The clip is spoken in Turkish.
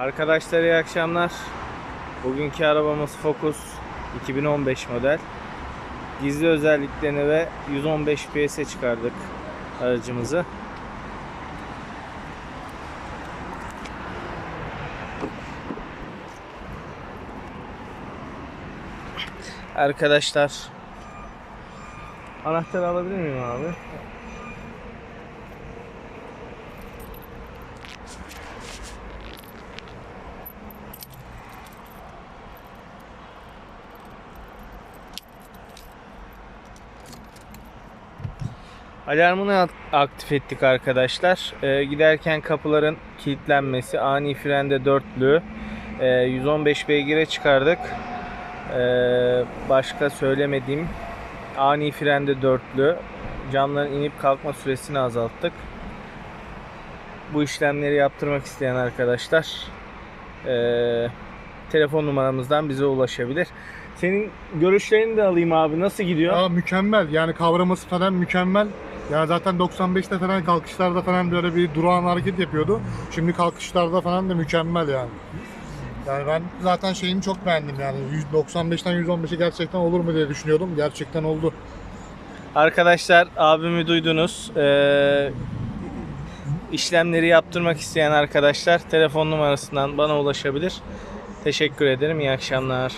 Arkadaşlar iyi akşamlar. Bugünkü arabamız Focus 2015 model. Gizli özelliklerini ve 115 PS'e çıkardık aracımızı. Arkadaşlar Anahtarı alabilir miyim abi? Alarmını ak- aktif ettik arkadaşlar. Ee, giderken kapıların kilitlenmesi, ani frende dörtlü, e, 115 beygire çıkardık. Ee, başka söylemediğim ani frende dörtlü, camların inip kalkma süresini azalttık. Bu işlemleri yaptırmak isteyen arkadaşlar e, telefon numaramızdan bize ulaşabilir. Senin görüşlerini de alayım abi. Nasıl gidiyor? Ya mükemmel yani kavraması falan mükemmel. Ya zaten 95'te falan kalkışlarda falan böyle bir durağan hareket yapıyordu. Şimdi kalkışlarda falan da mükemmel yani. Yani ben zaten şeyini çok beğendim yani 195'ten 115'e gerçekten olur mu diye düşünüyordum. Gerçekten oldu. Arkadaşlar abimi duydunuz. Ee, işlemleri yaptırmak isteyen arkadaşlar telefon numarasından bana ulaşabilir. Teşekkür ederim. İyi akşamlar.